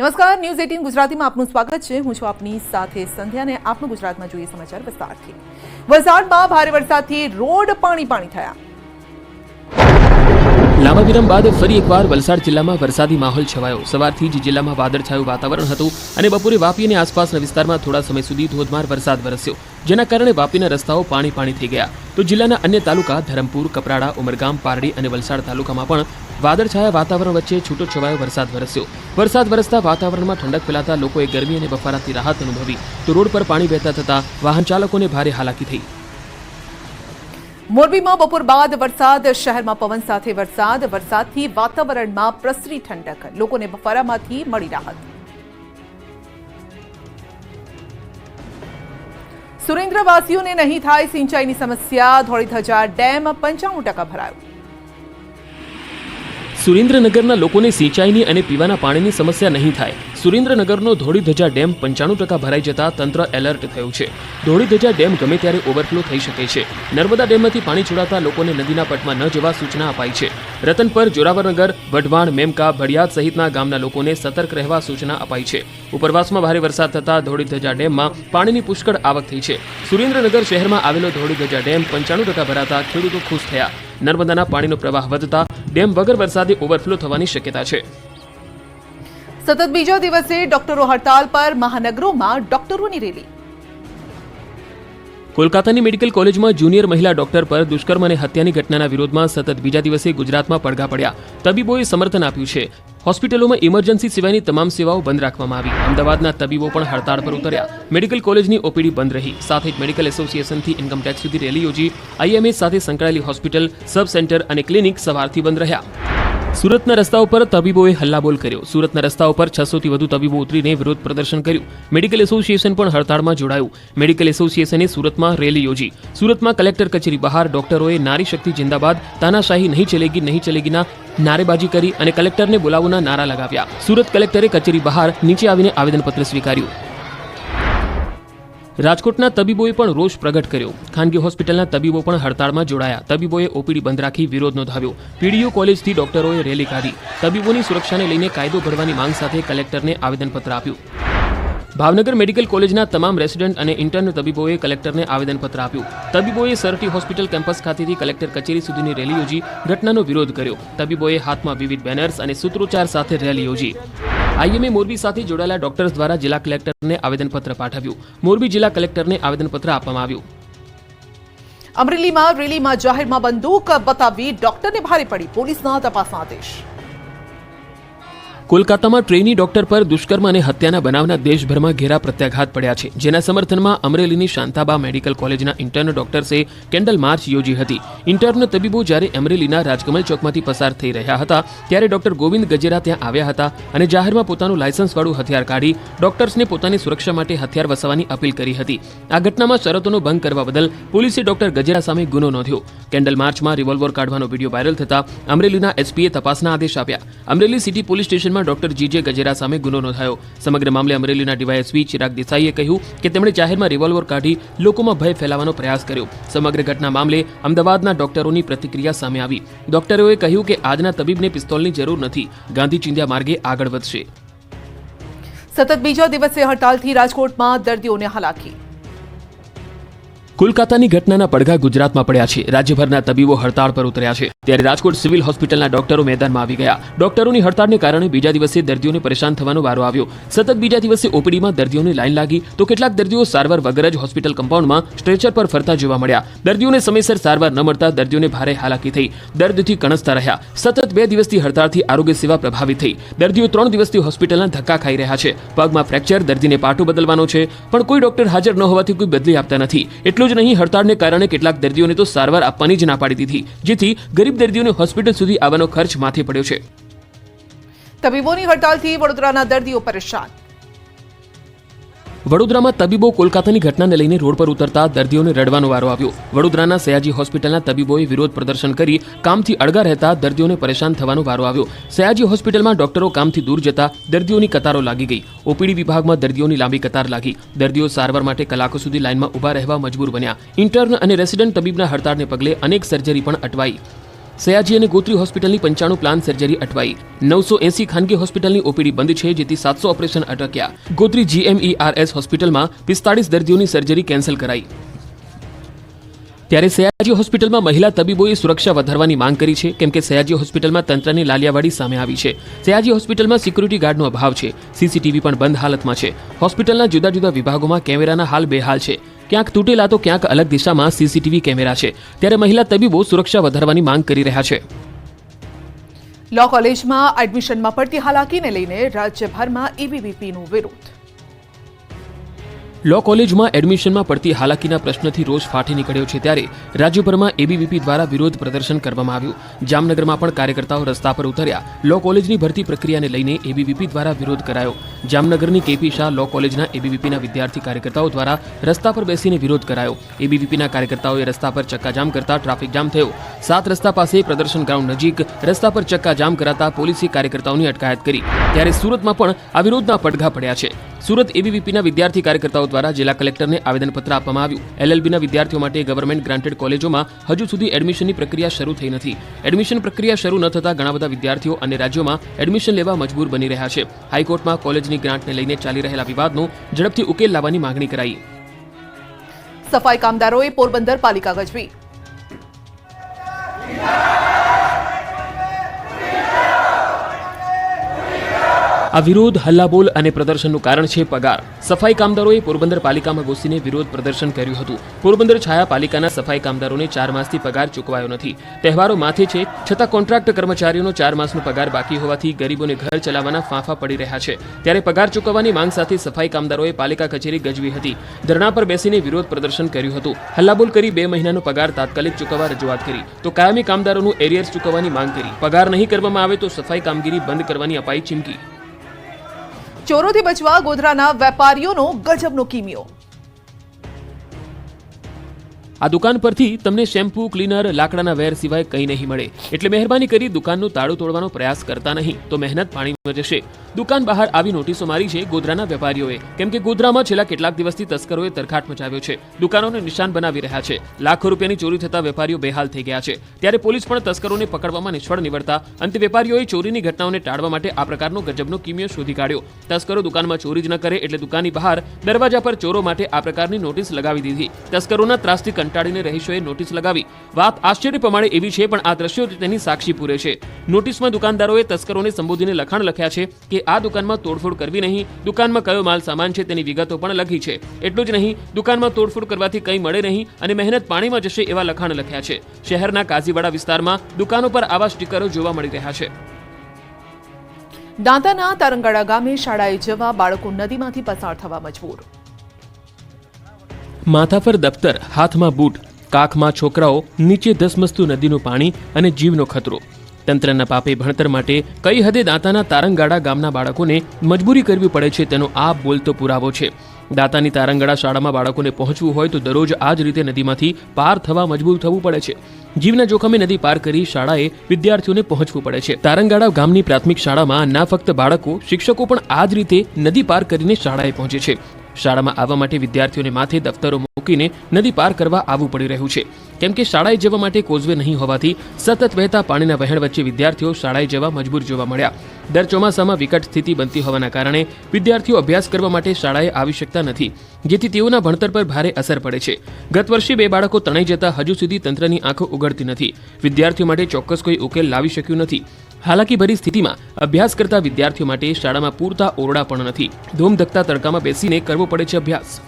નમસ્કાર news eighteen ગુજરાતીમાં આપનું સ્વાગત છે. હું છું આપની સાથે સંધ્યા અને આપનું ગુજરાતમાં જોઈએ સમાચાર વિસ્તારથી. વલસાડમાં ભારે વરસાદથી રોડ પાણી પાણી થયા. લાંબા વિરામ બાદ ફરી એકવાર વલસાડ જિલ્લામાં વરસાદી માહોલ છવાયો. સવારથી જ જિલ્લામાં વાદળછાયું વાતાવરણ હતું અને બપોરે વાપી અને આસપાસના વિસ્તારમાં થોડા સમય સુધી ધોધમાર વરસાદ વરસ્યો, જેના કારણે વાપીના રસ્તાઓ પાણી પાણી થઈ ગયા. તો જિલ્લાના અન્ય તાલુકા ધરમપુર, કપરાડા, ઉમરગામ, પારડી અને વલસાડ તાલુકામાં પણ વાદળછાયા વાતાવરણ વચ્ચે છૂટો છવાયો વરસાદ વરસ્યો. વરસાદ વરસતા વાતાવરણમાં ઠંડક ફેલાતા લોકોએ ગરમી અને બફારાથી રાહત અનુભવી. તો રોડ પર પાણી વહેતા થતા વાહન ચાલકોને ભારે હાલાકી થઈ. મોરબીમાં બપોર બાદ વરસાદ, શહેરમાં પવન સાથે વરસાદ, વરસાદથી વાતાવરણમાં પ્રસરી ઠંડક. લોકોને બફારામાંથી મળી રાહત. સુરેન્દ્રવાસીઓને નહીં થાય સિંચાઈની સમસ્યા. ધોળીધજા ડેમ પંચાણું ટકા ભરાયો. સુરેન્દ્રનગરના લોકોને સિંચાઈની અને પીવાના પાણીની સમસ્યા નહીં થાય. સુરેન્દ્રનગરનો ધોળીધજા ડેમ પંચાણું ટકા ભરાઈ જતા તંત્ર એલર્ટ થયું છે. ધોળીધજા ડેમ ગમે ત્યારે ઓવરફ્લો થઈ શકે છે. નર્મદા ડેમમાંથી પાણી છોડાતા લોકોને નદીના પટમાં ન જવા સૂચના અપાઈ છે. રતનપર, જોરાવરનગર, વઢવાણ, મેમકા, ભડિયાદ સહિતના ગામના લોકોને સતર્ક રહેવા સૂચના અપાઈ છે. ઉપરવાસમાં ભારે વરસાદ થતાં ધોળીધજા ડેમમાં પાણીની પુષ્કળ આવક થઈ છે. સુરેન્દ્રનગર શહેરમાં આવેલો ધોળીધજા ડેમ પંચાણું ટકા ભરાતા ખેડૂતો ખુશ થયા. નર્મદાના પાણીનો પ્રવાહ વધતા ડેમ વગર વરસાદે ઓવરફ્લો થવાની શક્યતા છે. સતત બીજા દિવસે ડોક્ટરો હડતાલ પર મહાનગરોમાં ડોક્ટરોની રેલી. કોલકાતાની મેડિકલ કોલેજમાં જુનિયર મહિલા ડોક્ટર પર દુષ્કર્મ અને હત્યાની ઘટનાના વિરોધમાં સતત બીજા દિવસે ગુજરાતમાં પડઘા પડ્યા. તબીબોએ સમર્થન આપ્યું છે. હોસ્પિટલોમાં ઇમરજન્સી સિવાયની તમામ સેવાઓ બંધ રાખવામાં આવી. અમદાવાદના તબીબો પણ હડતાળ પર ઉતર્યા. મેડિકલ કોલેજની ઓપીડી બંધ રહી. સાથે મેડિકલ એસોસિએશનથી ઇન્કમટેક્સ સુધી રેલી યોજી. આઈએમએ સાથે સંકળાયેલી હોસ્પિટલ, સબ સેન્ટર અને ક્લિનિક સવારથી બંધ રહ્યા. સુરતના રસ્તા ઉપર તબીબોએ હલ્લાબોલ કર્યો. સુરતના રસ્તા ઉપર છસોથી વધુ તબીબો ઉતરીને વિરોધ પ્રદર્શન કર્યું. મેડિકલ એસોસિએશન પણ હડતાળમાં જોડાયું. મેડિકલ એસોસિએશને સુરતમાં રેલી યોજી. સુરતમાં કલેક્ટર કચેરી બહાર ડોક્ટરોએ નારી શક્તિ જિંદાબાદ, તાનાશાહી નહીં ચલેગી, નહીં ચલેગીના નારેબાજી કરી અને કલેક્ટરને બોલાવવાના નારા લગાવ્યા. સુરત કલેક્ટરે કચેરી બહાર નીચે આવીને આવેદનપત્ર સ્વીકાર્યું. રાજકોટના તબીબોએ પણ રોષ પ્રગટ કર્યો. ખાનગી હોસ્પિટલના તબીબો પણ હડતાળમાં જોડાયા. તબીબોએ ઓપીડી બંધ રાખી વિરોધ નોંધાવ્યો. પીડીયુ કોલેજથી ડોક્ટરોએ રેલી કાઢી. તબીબોની સુરક્ષાને લઈને કાયદો ઘડવાની માંગ સાથે કલેક્ટરને આવેદનપત્ર આપ્યું. ભાવનગર મેડિકલ કોલેજના તમામ રેસિડેન્ટ અને ઇન્ટર્ન તબીબોએ કલેક્ટરને આવેદનપત્ર આપ્યું. તબીબોએ સરટી હોસ્પિટલ કેમ્પસ ખાતેથી કલેક્ટર કચેરી સુધીની રેલી યોજી ઘટનાનો વિરોધ કર્યો. તબીબોએ હાથમાં વિવિધ બેનર્સ અને સૂત્રોચ્ચાર સાથે રેલી યોજી. આઈએમએ મોરબી સાથે જોડાયેલા ડોક્ટર્સ દ્વારા જિલ્લા કલેક્ટરને આવેદનપત્ર પાઠવ્યું. મોરબી જિલ્લા કલેક્ટરને આવેદનપત્ર આપવામાં આવ્યું. અમરેલીમાં રેલીમાં જાહેરમાં બંદૂક બતાવી ડોક્ટરને ભારે પડી પોલીસના તપાસના આદેશ. કોલકાતામાં ટ્રેની ડોક્ટર પર દુષ્કર્મ અને હત્યાના બનાવના દેશભરમાં ઘેરા પ્રત્યાઘાત પડ્યા છે, જેના સમર્થનમાં અમરેલીની શાંતાબા મેડિકલ કોલેજના ઇન્ટર્ન ડોક્ટર્સે કેન્ડલ માર્ચ યોજી હતી. ઇન્ટર્ન તબીબો જ્યારે અમરેલીના રાજકમલ ચોકમાંથી પસાર થઈ રહ્યા હતા, ત્યારે ડોક્ટર ગોવિંદ ગજેરા ત્યાં આવ્યા હતા અને જાહેરમાં પોતાનું લાયસન્સવાળું હથિયાર કાઢી ડોક્ટર્સને પોતાની સુરક્ષા માટે હથિયાર વસાવવાની અપીલ કરી હતી. આ ઘટનામાં શરતોનો ભંગ કરવા બદલ પોલીસે ડોક્ટર ગજેરા સામે ગુનો નોંધ્યો. કેન્ડલ માર્ચમાં રિવોલ્વર કાઢવાનો વીડિયો વાયરલ થતા અમરેલીના એસપીએ તપાસના આદેશ આપ્યા. અમરેલી સિટી પોલીસ સ્ટેશનમાં ડોક્ટર જીજે ગજેરા સામે ગુનો નોંધાયો. સમગ્ર મામલે અમરેલીના ડીવાયએસપી ચિરાગ દેસાઈએ કહ્યું કે તેમણે જાહેરમાં રિવોલ્વર કાઢી લોકોમાં ભય ફેલાવવાનો પ્રયાસ કર્યો. સમગ્ર ઘટના મામલે અમદાવાદના ડોક્ટરોની પ્રતિક્રિયા સામે આવી. ડોક્ટરોએ કહ્યું કે આજના તબીબને પિસ્તોલની જરૂર નથી. ગાંધી ચિંધ્યા માર્ગે આગળ વધશે. સતત બીજા દિવસે હડતાલથી રાજકોટમાં દર્દીઓને હાલાકી. કોલકાતાની ઘટનાના પડઘા ગુજરાતમાં પડ્યા છે. રાજ્યભરના તબીબો હડતાળ પર ઉતર્યા છે. ત્યારે રાજકોટ સિવિલ હોસ્પિટલના ડોક્ટરો મેદાનમાં આવી ગયા. ડોક્ટરોની હડતાળને કારણે બીજા દિવસે દર્દીઓને પરેશાન થવાનો વારો આવ્યો. સતત બીજા દિવસે ઓપીડીમાં દર્દીઓની લાઇન લાગી તો કેટલાક દર્દીઓ સારવાર વગર જ હોસ્પિટલ કમ્પાઉન્ડમાં સ્ટ્રેચર પર ફરતા જોવા મળ્યા. દર્દીઓને સમયસર સારવાર ન મળતા દર્દીઓને ભારે હાલાકી થઈ. દર્દથી કણસતા રહ્યા. સતત બે દિવસથી હડતાળથી આરોગ્ય સેવા પ્રભાવિત થઈ. દર્દીઓ ત્રણ દિવસથી હોસ્પિટલના ધક્કા ખાઈ રહ્યા છે. પગમાં ફ્રેક્ચર, દર્દીને પાટો બદલવાનો છે. પણ કોઈ ડોક્ટર હાજર ન હોવાથી કોઈ બદલી આપતા નથી. એટલું જ નહીં, હડતાળને કારણે કેટલાક દર્દીઓને તો સારવાર આપવાની જ ના પાડી દીધી, જેથી ગરીબ દર્દીઓને હોસ્પિટલ સુધી આવવાનો ખર્ચ માથે પડ્યો છે. તબીબોની હડતાલથી વડોદરાના દર્દીઓ પરેશાન. વડોદરામાં તબીબો કોલકાતાની ઘટનાને લઈને રોડ પર ઉતરતા દર્દીઓને રડવાનો વારો આવ્યો. વડોદરાના સયાજી હોસ્પિટલના તબીબોએ વિરોધ પ્રદર્શન કરી કામથી અળગા રહેતા દર્દીઓને પરેશાન થવાનો વારો આવ્યો. સયાજી હોસ્પિટલમાં ડોક્ટરો કામથી દૂર જતા દર્દીઓની કતારો લાગી ગઈ. ઓપીડી વિભાગમાં દર્દીઓની લાંબી કતાર લાગી. દર્દીઓ સારવાર માટે કલાકો સુધી લાઇનમાં ઊભા રહેવા મજબૂર બન્યા. ઇન્ટર્ન અને રેસિડન્ટ તબીબના હડતાળને પગલે અનેક સર્જરી પણ અટવાઈ. સયાજી ગોત્રી હોસ્પિટલની પંચાણું પ્લાન સર્જરી અટવાઈ. નવસો એસી ખાનગી હોસ્પિટલની ઓપીડી બંધ છે, જેથી સાતસો ઓપરેશન અટક્યા. ગોત્રી જીએમઈઆરએસ હોસ્પિટલમાં પિસ્તાળીસ દર્દીઓની સર્જરી કેન્સલ કરાઈ. ત્યારે સયાજી હોસ્પિટલમાં મહિલા તબીબોએ સુરક્ષા વધારવાની માંગ કરી છે, કેમ કે સયાજી હોસ્પિટલમાં તંત્રની લાલિયાવાડી સામે આવી છે. સયાજી હોસ્પિટલમાં સિક્યુરિટી ગાર્ડનો અભાવ છે, સીસીટીવી પણ બંધ હાલતમાં છે. હોસ્પિટલના જુદા જુદા વિભાગોમાં કેમેરાના હાલ બેહાલ છે. ક્યાંક તૂટેલા તો ક્યાંક અલગ દિશામાં સીસીટીવી કેમેરા છે. ત્યારે મહિલા તબીબો સુરક્ષા વધારવાની માંગ કરી રહ્યા છે. લો કોલેજમાં એડમિશનમાં પડતી હાલાકીને લઈને રાજ્યભરમાં એબીવીપીનું વિરોધ. લો કોલેજમાં એડમિશનમાં પડતી હાલાકીના પ્રશ્નથી રોષ ફાટી નીકળ્યો છે ત્યારે રાજ્યભરમાં એબીવીપી દ્વારા વિરોધ પ્રદર્શન કરવામાં આવ્યું. જામનગરમાં પણ કાર્યકર્તાઓ રસ્તા પર ઉતર્યા. લો કોલેજની ભરતી પ્રક્રિયાને લઈને એબીવીપી દ્વારા વિરોધ કરાયો. જામનગરની કેપી શાહ લો કોલેજના એબીવીપીના વિદ્યાર્થી કાર્યકર્તાઓ દ્વારા રસ્તા પર બેસીને વિરોધ કરાયો. એબીવીપીના કાર્યકર્તાઓએ રસ્તા પર ચક્કાજામ કરતા ટ્રાફિક જામ થયો. સાત રસ્તા પાસે પ્રદર્શન ગ્રાઉન્ડ નજીક રસ્તા પર ચક્કાજામ કરાતા પોલીસે કાર્યકર્તાઓની અટકાયત કરી. ત્યારે સુરતમાં પણ આ વિરોધના પડઘા પડ્યા છે. સુરત એબીવીપીના વિદ્યાર્થી કાર્યકર્તાઓ દ્વારા જિલ્લા કલેક્ટરને આવેદનપત્ર આપવામાં આવ્યું. એલએલબીના વિદ્યાર્થીઓ માટે ગવર્મેન્ટ ગ્રાન્ટેડ કોલેજોમાં હજુ સુધી એડમિશનની પ્રક્રિયા શરૂ થઈ નથી. એડમિશન પ્રક્રિયા શરૂ ન થતાં ઘણા બધા વિદ્યાર્થીઓ અને રાજ્યોમાં એડમિશન લેવા મજબૂર બની રહ્યા છે. હાઈકોર્ટમાં કોલેજની ગ્રાન્ટને લઈને ચાલી રહેલા વિવાદનો ઝડપથી ઉકેલ લાવવાની માંગણી કરાઈ. સફાઈ કામદારોએ પોરબંદર પાલિકા ગજવી. આ વિરોધ, હલ્લાબોલ અને પ્રદર્શનનું કારણ છે પગાર. સફાઈ કામદારોએ પોરબંદર પાલિકામાં ઘૂસીને વિરોધ પ્રદર્શન કર્યું હતું. પોરબંદર છાયા પાલિકાના સફાઈ કામદારોને ચાર માસથી પગાર ચૂકવાયો નથી. તહેવારો માથે છે, છતાં કોન્ટ્રાક્ટ કર્મચારીઓનો ચાર માસનો પગાર બાકી હોવાથી ગરીબોને ઘર ચલાવવાના ફાંફા પડી રહ્યા છે. ત્યારે પગાર ચૂકવવાની માંગ સાથે સફાઈ કામદારોએ પાલિકા કચેરી ગજવી હતી. ધરણા પર બેસીને વિરોધ પ્રદર્શન કર્યું હતું. હલ્લાબોલ કરી બે મહિનાનો પગાર તાત્કાલિક ચૂકવવા રજૂઆત કરી. તો કાયમી કામદારોનું એરિયર્સ ચૂકવવાની માંગ કરી. પગાર નહીં કરવામાં આવે તો સફાઈ કામગીરી બંધ કરવાની અપાઈ ચીમકી. ચોરોથી બચવા ગોધરાના વેપારીઓનો ગજબનો કિમિયો. આ દુકાન પરથી તમને શેમ્પૂ, ક્લીનર, લાકડાના વેર સિવાય કંઈ નહીં મળે. એટલે મહેરબાની કરી દુકાનનું તાળું તોડવાનો પ્રયાસ કરતા નહીં, તો મહેનત પાણીમાં જશે. દુકાન બહાર આવી નોટિસો મારી છે ગોધરાના વેપારીઓએ. કેમ કે ગોધરામાં છેલ્લા કેટલાક દિવસથી તસ્કરોએ તરખાટ મચાવ્યો છે. દુકાનોને નિશાન બનાવી રહ્યા છે. લાખો રૂપિયાની ચોરી થતા વેપારીઓ બેહાલ થઈ ગયા છે. ત્યારે પોલીસ પણ તસ્કરોને પકડવામાં નિષ્ફળ નીવડતા અંતે વેપારીઓએ ચોરીની ઘટનાઓને ટાળવા માટે આ પ્રકારનો ગજબનો કિમિયો શોધી કાઢ્યો. તસ્કરો દુકાનમાં ચોરી જ ન કરે એટલે દુકાનની બહાર દરવાજા પર ચોરો માટે આ પ્રકારની નોટિસ લગાવી દીધી. તસ્કરોના ત્રાસથી કંટાળીને રહીશોએ નોટિસ લગાવી. વાત આશ્ચર્ય પ્રમાણે એવી છે, પણ આ દ્રશ્યો તેની સાક્ષી પૂરે છે. નોટિસમાં દુકાનદારોએ તસ્કરોને સંબોધીને લખાણ લખ્યા છે કે આ દુકાનમાં તોડફોડ કરવી નહીં, દુકાનમાં કયો માલ સામાન છે તેની વિગતો પણ લખી છે. એટલું જ નહીં, દુકાનમાં તોડફોડ કરવાથી કંઈ મળે નહીં અને મહેનત પાણીમાં જશે એવા લખાણ લખ્યા છે. શહેરના કાઝીવાડા વિસ્તારમાં દુકાનો પર આવા સ્ટીકરો જોવા મળી રહ્યા છે. દાંતાના તારંગાડા ગામે શાળાએ જવા બાળકો નદીમાંથી પસાર થવા મજબૂર. માથા પર દફતર, હાથમાં બૂટ, કાખમાં છોકરાઓ, નીચે ધસમસતું નદીનું પાણી અને જીવનો ખતરો. તંત્રના પાપે ભણતર માટે કઈ હદે દાંતાના તારંગાડા ગામના બાળકોને મજબૂરી કરવી પડે છે તેનો આ બોલતો પુરાવો છે. દાંતાની તારંગાડા શાળામાં બાળકોને પહોંચવું હોય તો દરરોજ આ જ રીતે નદીમાંથી પાર થવા મજબૂર થવું પડે છે. જીવના જોખમે નદી પાર કરી શાળાએ વિદ્યાર્થીઓને પહોંચવું પડે છે. તારંગાડા ગામની પ્રાથમિક શાળામાં ના ફક્ત બાળકો, શિક્ષકો પણ આ જ રીતે નદી પાર કરીને શાળાએ પહોંચે છે. શાળામાં આવવા માટે વિદ્યાર્થીઓને માથે દફતરો મૂકીને નદી પાર કરવા આવવું પડી રહ્યું છે. કેમ કે શાળાએ જવા માટે કોઝવે નહીં હોવાથી સતત વહેતા પાણીના વહેણ વચ્ચે વિદ્યાર્થીઓ શાળાએ જવા મજબૂર જોવા મળ્યા. દર ચોમાસામાં વિકટ સ્થિતિ બનતી હોવાના કારણે વિદ્યાર્થીઓ અભ્યાસ કરવા માટે શાળાએ આવી શકતા નથી, જેથી તેઓના ભણતર પર ભારે અસર પડે છે. ગત વર્ષે બે બાળકો તણાઈ જતા હજુ સુધી તંત્રની આંખો ઉગડતી નથી. વિદ્યાર્થીઓ માટે ચોક્કસ કોઈ ઉકેલ લાવી શક્યું નથી. હાલાકી ભરી સ્થિતિમાં અભ્યાસ કરતા વિદ્યાર્થીઓ માટે શાળામાં પૂરતા ઓરડા પણ નથી. ધૂમ ધકતા તડકામાં બેસીને કરવો પડે છે અભ્યાસ.